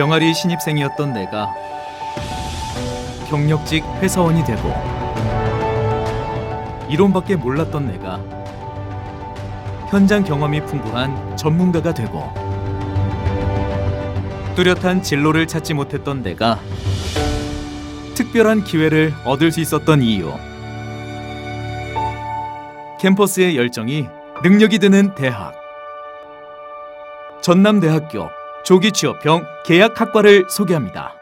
병아리 신입생이었던 내가 경력직 회사원이 되고 이론밖에 몰랐던 내가 현장 경험이 풍부한 전문가가 되고 뚜렷한 진로를 찾지 못했던 내가 특별한 기회를 얻을 수 있었던 이유. 캠퍼스의 열정이 능력이 드는 대학. 전남대학교 조기 취업형 계약학과를 소개합니다.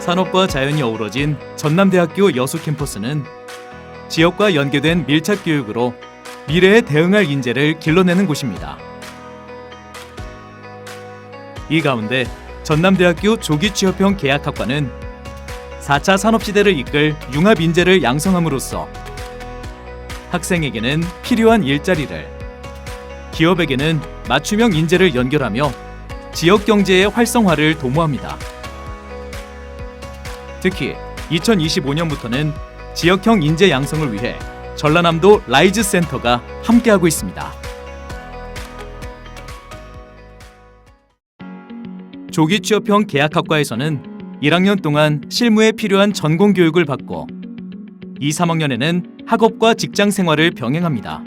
산업과 자연이 어우러진 전남대학교 여수 캠퍼스는 지역과 연계된 밀착 교육으로 미래에 대응할 인재를 길러내는 곳입니다. 이 가운데 전남대학교 조기 취업형 계약학과는 4차 산업시대를 이끌 융합 인재를 양성함으로써 학생에게는 필요한 일자리를, 기업에게는 맞춤형 인재를 연결하며 지역 경제의 활성화를 도모합니다. 특히 2025년부터는 지역형 인재 양성을 위해 전라남도 라이즈 센터가 함께하고 있습니다. 조기 취업형 계약학과에서는 1학년 동안 실무에 필요한 전공 교육을 받고 2, 3학년에는 학업과 직장 생활을 병행합니다.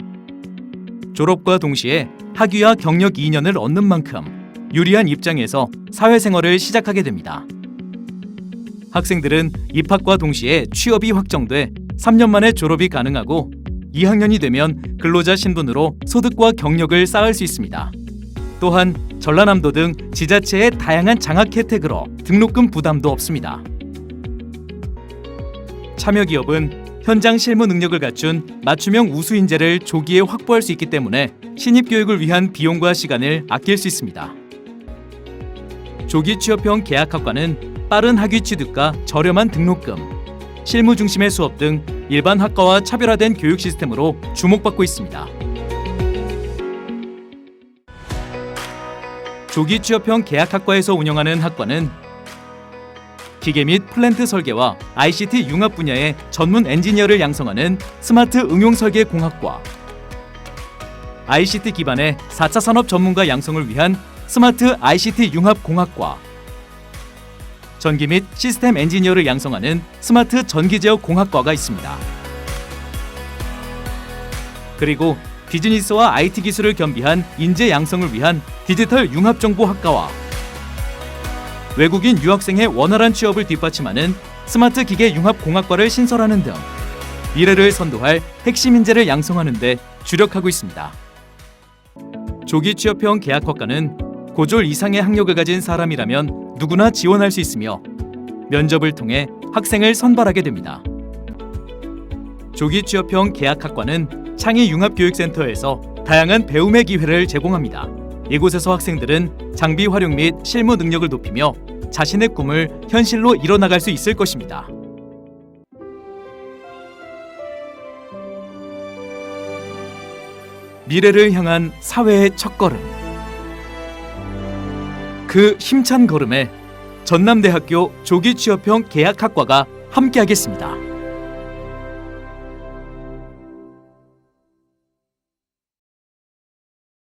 졸업과 동시에 학위와 경력 2년을 얻는 만큼 유리한 입장에서 사회생활을 시작하게 됩니다. 학생들은 입학과 동시에 취업이 확정돼 3년 만에 졸업이 가능하고 2학년이 되면 근로자 신분으로 소득과 경력을 쌓을 수 있습니다. 또한 전라남도 등 지자체의 다양한 장학 혜택으로 등록금 부담도 없습니다. 참여 기업은 현장 실무 능력을 갖춘 맞춤형 우수 인재를 조기에 확보할 수 있기 때문에 신입 교육을 위한 비용과 시간을 아낄 수 있습니다. 조기 취업형 계약학과는 빠른 학위 취득과 저렴한 등록금, 실무 중심의 수업 등 일반 학과와 차별화된 교육 시스템으로 주목받고 있습니다. 조기 취업형 계약학과에서 운영하는 학과는 기계 및 플랜트 설계와 ICT 융합 분야의 전문 엔지니어를 양성하는 스마트 응용 설계 공학과 ICT 기반의 4차 산업 전문가 양성을 위한 스마트 ICT 융합 공학과 전기 및 시스템 엔지니어를 양성하는 스마트 전기 제어 공학과가 있습니다. 그리고 비즈니스와 IT 기술을 겸비한 인재 양성을 위한 디지털 융합 정보 학과와 외국인 유학생의 원활한 취업을 뒷받침하는 스마트 기계 융합 공학과를 신설하는 등 미래를 선도할 핵심 인재를 양성하는 데 주력하고 있습니다. 조기 취업형 계약학과는 고졸 이상의 학력을 가진 사람이라면 누구나 지원할 수 있으며 면접을 통해 학생을 선발하게 됩니다. 조기 취업형 계약학과는 창의 융합교육센터에서 다양한 배움의 기회를 제공합니다. 이곳에서 학생들은 장비 활용 및 실무 능력을 높이며 자신의 꿈을 현실로 이뤄나갈 수 있을 것입니다. 미래를 향한 사회의 첫걸음. 그 힘찬 걸음에 전남대학교 조기 취업형 계약학과가 함께하겠습니다.